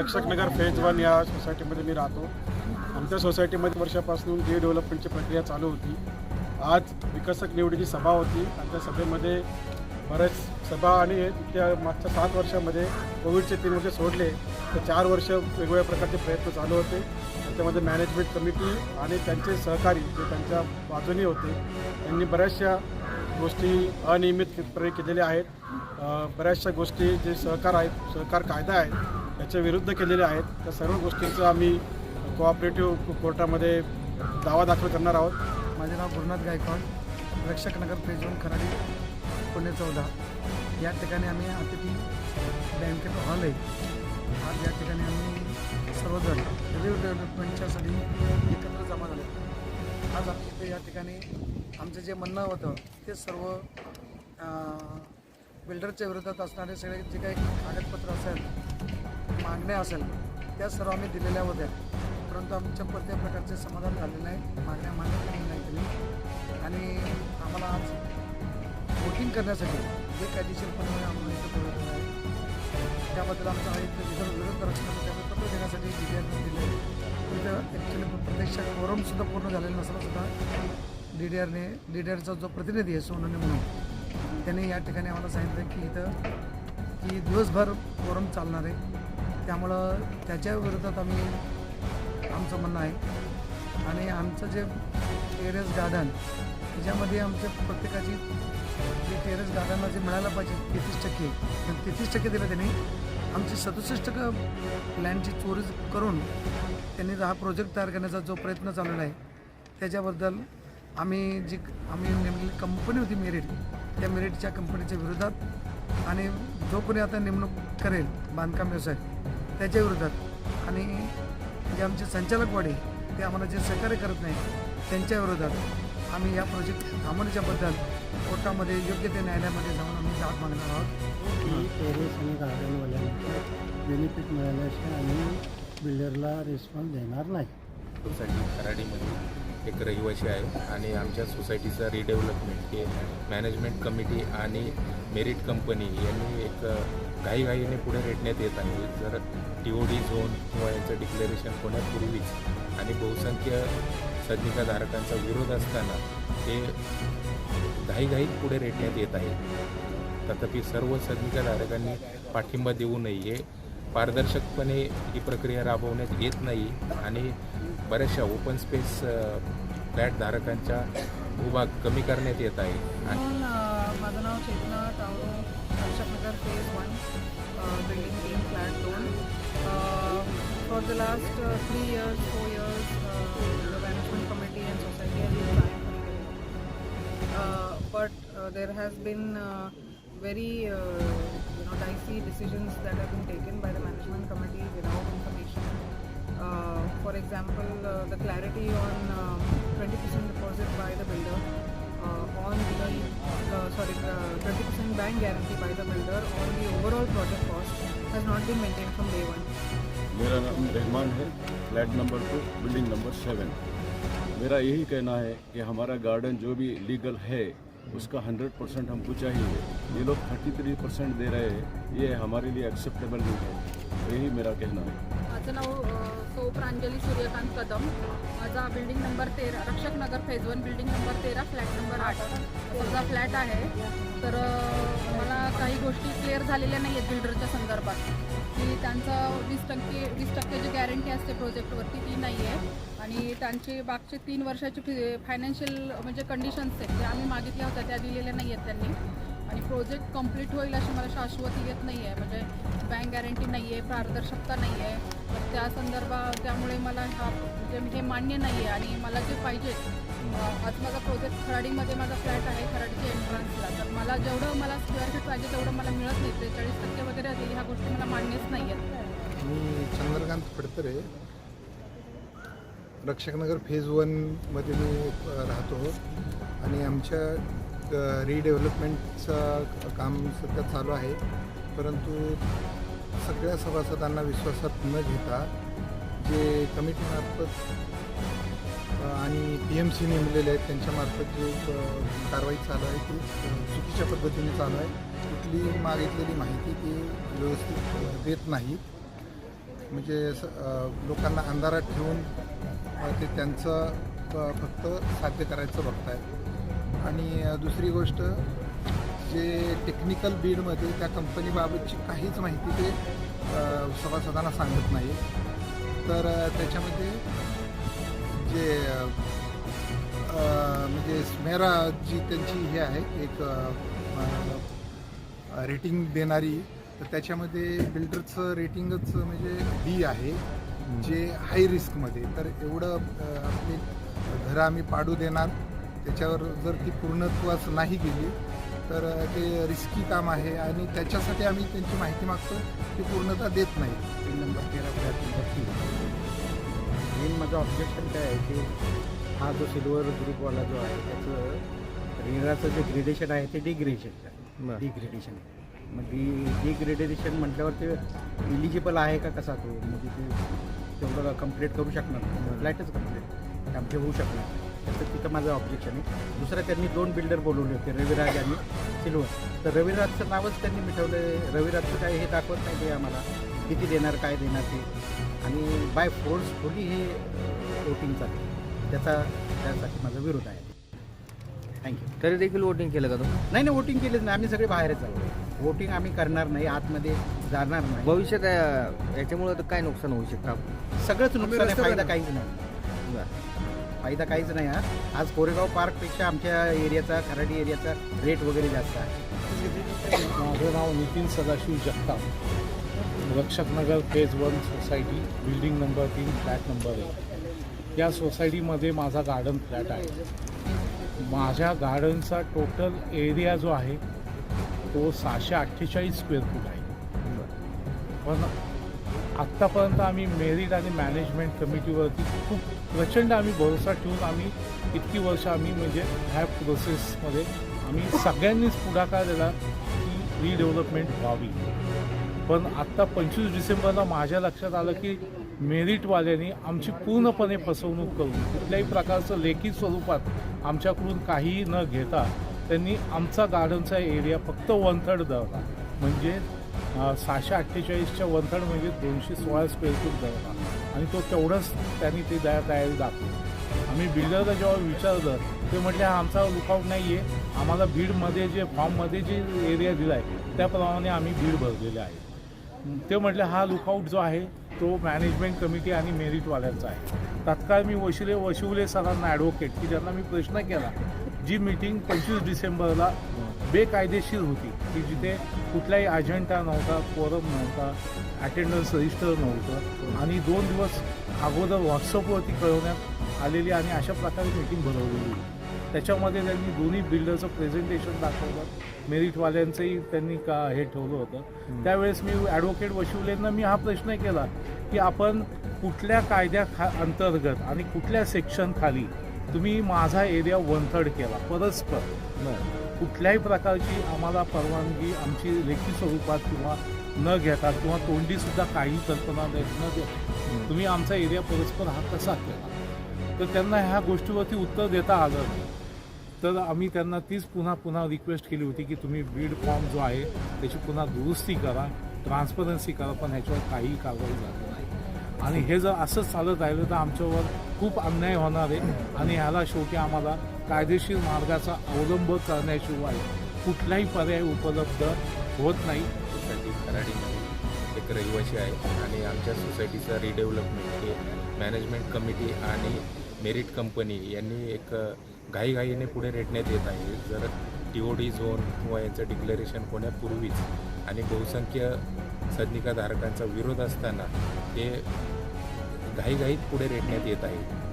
रक्षक Nagar phase one या सोसायटीमध्ये मी राहतो. आमच्या सोसायटीमध्ये वर्षापासून डी डेव्हलपमेंटची प्रक्रिया चालू होती. आज विकसक निवडीची सभा होती. आणि त्या सभेमध्ये बऱ्याच सभा आणि त्या मागच्या सात वर्षामध्ये कोविडचे तीन वर्ष सोडले तर चार वर्ष वेगवेगळ्या प्रकारचे प्रयत्न चालू होते. त्याच्यामध्ये मॅनेजमेंट कमिटी आणि त्यांचे सहकारी जे त्यांच्या बाजूनी होते त्यांनी बऱ्याचशा गोष्टी अनियमितपणे केलेल्या आहेत. बऱ्याचशा गोष्टी जे सहकार आहेत सहकार कायदा आहे त्याच्या विरुद्ध केलेले आहेत. त्या सर्व गोष्टींचं आम्ही कोऑपरेटिव्ह कोर्टामध्ये दावा दाखल करणार आहोत. माझे नाव गुरुनाथ गायकवाड. रक्षक नगर फेजवन खराडी पुणे चौदा. या ठिकाणी आम्ही अतिथी बँकेत हॉल आहे. आज या ठिकाणी आम्ही सर्वजण रिव्ह्यू डेव्हलपमेंटच्यासाठी एकत्र जमा झाले. आज आपल्या या ठिकाणी आमचं जे म्हणणं होतं ते सर्व बिल्डरच्या विरोधात असणारे सगळे जे काही कागदपत्र असेल मागण्या असेल त्या सर्व आम्ही दिलेल्या होत्या. परंतु आमच्या कोणत्याही प्रकारचे समाधान झाले नाही. मागण्या मान्य केली नाही त्यांनी आणि आम्हाला आज वोटिंग करण्यासाठी जे कायदेशीरपणे आम्हाला इथं बोलवलेलं नाही. त्याबद्दल आमचा हा विरोध विरोध रक्षणाचं त्यामुळे पत्र देण्यासाठी डी दिले. तिथं आहे ॲक्च्युली प्रत्यक्ष फोरमसुद्धा पूर्ण झालेलं नसलं सुद्धा डी डी आरने डी डी आरचा जो प्रतिनिधी आहे सोनने म्हणून त्याने या ठिकाणी आम्हाला सांगितलं की इथं की दिवसभर फोरम चालणार आहे त्यामुळं त्याच्या विरोधात आम्ही आमचं म्हणणं आहे. आणि आमचं जे टेरेस गार्डन त्याच्यामध्ये आमच्या प्रत्येकाची जे टेरेस गार्डनला जे मिळायला पाहिजे तेहतीस टक्के तेहतीस टक्के दिलं त्यांनी. आमची सदुसष्ट टक्के लँडची चोरी करून त्यांनी हा प्रोजेक्ट तयार करण्याचा जो प्रयत्न चाललेला आहे त्याच्याबद्दल आम्ही जी आम्ही नेमलेली कंपनी होती मेरिट त्या मेरिटच्या कंपनीच्या विरोधात आणि जो कोणी आता नेमणूक करेल बांधकाम व्यवसाय त्याच्या विरोधात. आणि जे आमचे संचालक वाढे ते आम्हाला जे सहकार्य करत नाही त्यांच्या विरोधात आम्ही या प्रोजेक्ट थांबवण्याच्याबद्दल कोर्टामध्ये योग्य ते न्यायालयामध्ये जाऊन आम्ही दाद मागणार आहोत. की टेरेस आणि गार्डनवाल्यांना बेनिफिट मिळाल्याशिवाय आम्ही बिल्डरला रिस्पॉन्स देणार नाही. सोसायटी खराडीमध्ये एक रहिवासी आहे आणि आमच्या सोसायटीचा रिडेव्हलपमेंट हे मॅनेजमेंट कमिटी आणि मेरिट कंपनी यांनी एक घाईघाईने पुढे रेटण्यात येत आहे. जर टी ओ डी झोन किंवा यांचं डिक्लेरेशन होण्यापूर्वीच आणि बहुसंख्य सदनिकाधारकांचा विरोध असताना ते घाईघाईत पुढे रेटण्यात येत आहे. तथापि सर्व सदनिकाधारकांनी पाठिंबा देऊ नये पारदर्शकपणे ही प्रक्रिया राबवण्यात येत नाही आणि बऱ्याचशा ओपन स्पेस फ्लॅटधारकांच्या भूभाग कमी करण्यात येत आहे. आणि माझं नाव Chetana Tawde. Rakshaknagar phase one building तीन फ्लॅट दोन for the last three years four years the management committee and society but there has been very you know dicey decisions that have been taken by the management committee without information Uh, example, uh, the clarity on um, 20% deposit by the builder, uh, on the uh, sorry, uh, 20% bank guarantee by the builder on the overall project cost has not been maintained from day one. मेरा नाम रहमान है flat number two building number seven मेरा यही कहना है कि हमारा garden जो भी लीगल है उसका हंड्रेड परसेंट हमको चाहिए ये लोग थर्टी थ्री परसेंट दे रहे हैं ये हमारे लिए एक्सेप्टेबल नहीं है यही मेरा कहना है। माझं नाव सौ प्रांजली सूर्यकांत कदम. माझा बिल्डिंग नंबर तेरा Rakshak Nagar phase one building number तेरा फ्लॅट नंबर आठ. माझा फ्लॅट आहे तर अ, मला काही गोष्टी क्लिअर झालेल्या नाही आहेत बिल्डरच्या संदर्भात. की त्यांचं वीस टक्के वीस टक्के जी गॅरंटी असते प्रोजेक्टवरती ती नाही आहे आणि त्यांचे मागचे तीन वर्षाचे फि फायनान्शियल म्हणजे कंडिशन्स आहेत ज्या आम्ही मागितल्या होत्या त्या दिलेल्या नाही आहेत त्यांनी. आणि प्रोजेक्ट कंप्लीट होईल अशी मला शाश्वती येत नाही आहे म्हणजे गॅरंटी नाही आहे पारदर्शकता नाही आहे तर त्या संदर्भात त्यामुळे मला हा म्हणजे हे मान्य नाही आहे आणि मला जे पाहिजे आज माझा प्रोजेक्ट खराडीमध्ये माझा फ्लॅट आहे खराडीच्या एंट्रन्सला तर मला जेवढं मला स्क्वेअर फीट पाहिजे तेवढं मला मिळत नाही. त्रेचाळीस टक्के वगैरे असेल ह्या गोष्टी मला मान्यच नाही आहेत मी चंद्रकांत फडतरे रक्षकनगर फेज वनमध्ये मी राहतो. आणि आमच्या रिडेव्हलपमेंटचं काम सध्या चालू आहे. परंतु सगळ्या सभासदांना विश्वासात न घेता जे कमिटीमार्फत आणि पी एम सी नेमलेले आहेत त्यांच्यामार्फत जे कारवाई चालू आहे ती चुकीच्या पद्धतीने चालू आहे. कुठली मागितलेली माहिती ती व्यवस्थित देत नाहीत म्हणजे स- लोकांना अंधारात ठेवून ते त्यांचं फक्त साध्य करायचं बघतायत. आणि दुसरी गोष्ट जे टेक्निकल बीडमध्ये त्या कंपनीबाबतची काहीच माहिती ते सभासदांना सांगत नाही तर त्याच्यामध्ये जे म्हणजे स्मेरा जी त्यांची हे आहे एक रेटिंग देणारी. तर त्याच्यामध्ये बिल्डरचं रेटिंगच म्हणजे डी आहे जे हाय रिस्कमध्ये तर एवढं आपली घरं आम्ही पाडू देणार. त्याच्यावर जर ती पूर्णत्वास नाही गेली तर ते रिस्की काम आहे आणि त्याच्यासाठी आम्ही त्यांची माहिती मागतो. ती पूर्णता देत नाही. बिल्डिंग नंबर तेरा फ्लॅट नंबर तीन मेन माझं ऑब्जेक्शन काय आहे की हा जो सिल्वर ग्रुपवाला जो आहे त्याचं रेराचं जे ग्रेडेशन आहे ते डिग्रेडेशन आहे. डिग्रेडेशन मग डी डिग्रेडेशन म्हटल्यावर ते इलिजिबल आहे का कसा तो? म्हणजे ते तेवढं कंप्लीट करू शकणार फ्लॅटच कंप्लीट आमचे होऊ शकणार नाही. त्याचं तिथं माझं ऑब्जेक्शन आहे. दुसरं त्यांनी दोन बिल्डर बोलवले होते रविराज आणि सिल्वर. तर रविराजचं नावच त्यांनी मिटवलं रविराजचं काय हे दाखवत नाही ते आम्हाला. किती देणार काय देणार ते. आणि बाय फोर्सफुली हे वोटिंग चालतं त्याचा त्यासाठी माझा विरोध आहे. थँक्यू तरी देखील वोटिंग केलं का तुम्ही? नाही नाही वोटिंग केलेच नाही. आम्ही सगळे बाहेरच आलो. वोटिंग आम्ही करणार नाही. आतमध्ये जाणार नाही. भविष्यात याच्यामुळं तर काय नुकसान होऊ शकतं? सगळंच नुकसान आहे. फायदा काहीच नाही. बरं. फायदा काहीच नाही हा. आज कोरेगाव पार्कपेक्षा आमच्या एरियाचा खराडी एरियाचा रेट वगैरे जास्त आहे. माझं नाव Nitin Sadashiv Jagtap. Rakshaknagar phase one society building number तीन फ्लॅट नंबर एक. या सोसायटीमध्ये माझा गार्डन फ्लॅट आहे. माझ्या गार्डनचा टोटल एरिया जो आहे तो सहाशे अठ्ठेचाळीस स्क्वेअर फूट आहे. पण आत्तापर्यंत आम्ही मेरिट आणि मॅनेजमेंट कमिटीवरती खूप प्रचंड आम्ही भरोसा ठेवून आम्ही इतकी वर्ष आम्ही म्हणजे ह्या प्रोसेसमध्ये आम्ही सगळ्यांनीच पुढाकार दिला की रिडेव्हलपमेंट व्हावी. पण आत्ता पंचवीस डिसेंबरला माझ्या लक्षात आलं की मेरिटवाल्यांनी आमची पूर्णपणे फसवणूक करून कुठल्याही प्रकारचं लेखी स्वरूपात आमच्याकडून काहीही न घेता त्यांनी आमचा गार्डनचा एरिया फक्त वन थर्ड धरला म्हणजे सहाशे अठ्ठेचाळीसच्या वन म्हणजे दोनशे सोळा स्क्वेअर फूट धरला आणि तो तेवढंच त्यांनी ते दया तयारी दाखवली. आम्ही बिल्डरला जेव्हा विचारलं ते म्हटले हा आमचा लुकआउट नाही आहे आम्हाला बीडमध्ये जे फॉर्ममध्ये जे एरिया दिला आहे त्याप्रमाणे आम्ही बीड भरलेले आहे. ते म्हटले हा लुकआउट जो आहे तो मॅनेजमेंट कमिटी आणि मेरिटवाल्यांचा आहे. तात्काळ मी वशिले वशिवले सरांना ॲडव्होकेट की ज्यांना मी प्रश्न केला जी मीटिंग पंचवीस डिसेंबरला बेकायदेशीर होती की जिथे कुठलाही अजेंडा नव्हता कोरम नव्हता अटेंडन्स रजिस्टर नव्हतं. आणि दोन दिवस अगोदर व्हॉट्सअपवरती कळवण्यात आलेली आणि अशा प्रकारे मीटिंग भरवलेली. होती त्याच्यामध्ये त्यांनी दोन्ही बिल्डरचं प्रेझेंटेशन दाखवलं. मेरिटवाल्यांचंही त्यांनी का हे ठेवलं होतं. त्यावेळेस मी ॲडव्होकेट वशिवलेंना मी हा प्रश्न केला की आपण कुठल्या कायद्या खा अंतर्गत आणि कुठल्या सेक्शन खाली तुम्ही माझा एरिया वन थर्ड केला परस्पर. कुठल्याही प्रकारची आम्हाला परवानगी आमची लेखी स्वरूपात किंवा न घेता किंवा तोंडीसुद्धा काही कल्पना न देता तुम्ही आमचा एरिया परस्पर हा कसा केला? तर त्यांना ह्या गोष्टीवरती उत्तर देता आलं नाही. तर आम्ही त्यांना तीच पुन्हा पुन्हा रिक्वेस्ट केली होती की तुम्ही बीड फॉर्म जो आहे त्याची पुन्हा दुरुस्ती करा ट्रान्सपरन्सी करा पण ह्याच्यावर काही कारवाई झाली नाही. आणि हे जर असंच चालत राहिलं तर आमच्यावर खूप अन्याय होणार आहे. आणि ह्याला शेवटी आम्हाला कायदेशीर मार्गाचा अवलंब करण्याशिवाय कुठलाही पर्याय उपलब्ध होत नाही. सोसायटी खराडीमध्ये एक रहिवासी आहे आणि आमच्या सोसायटीचं रिडेव्हलपमेंट हे मॅनेजमेंट कमिटी आणि मेरिट कंपनी यांनी एक घाईघाईने पुढे रेटण्यात येत आहे. जर टी ओ डी झोन किंवा यांचं डिक्लेरेशन होण्यापूर्वीच आणि बहुसंख्य सदनिकाधारकांचा विरोध असताना ते घाईघाईत पुढे रेटण्यात येत आहे.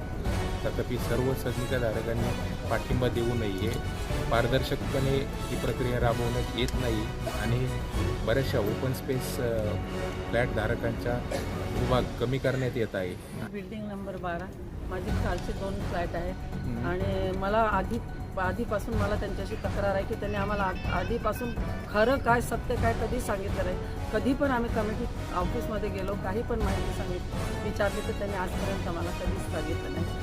तथापि सर्व सदनिकाधारकांनी पाठिंबा देऊ नये. पारदर्शकपणे ही प्रक्रिया राबवण्यात येत नाही आणि बऱ्याचशा ओपन स्पेस फ्लॅट धारकांचा विभाग कमी करण्यात येत आहे. बिल्डिंग नंबर बारा. माझे खालचे दोन फ्लॅट आहेत. आणि मला आधी आधीपासून मला त्यांच्याशी तक्रार आहे की त्यांनी आम्हाला आधीपासून खरं काय सत्य काय कधी सांगितलं नाही. कधी पण आम्ही कमिटी ऑफिसमध्ये गेलो काही पण माहिती सांगितली. विचारली तर त्यांनी आजपर्यंत आम्हाला कधीच सांगितलं नाही.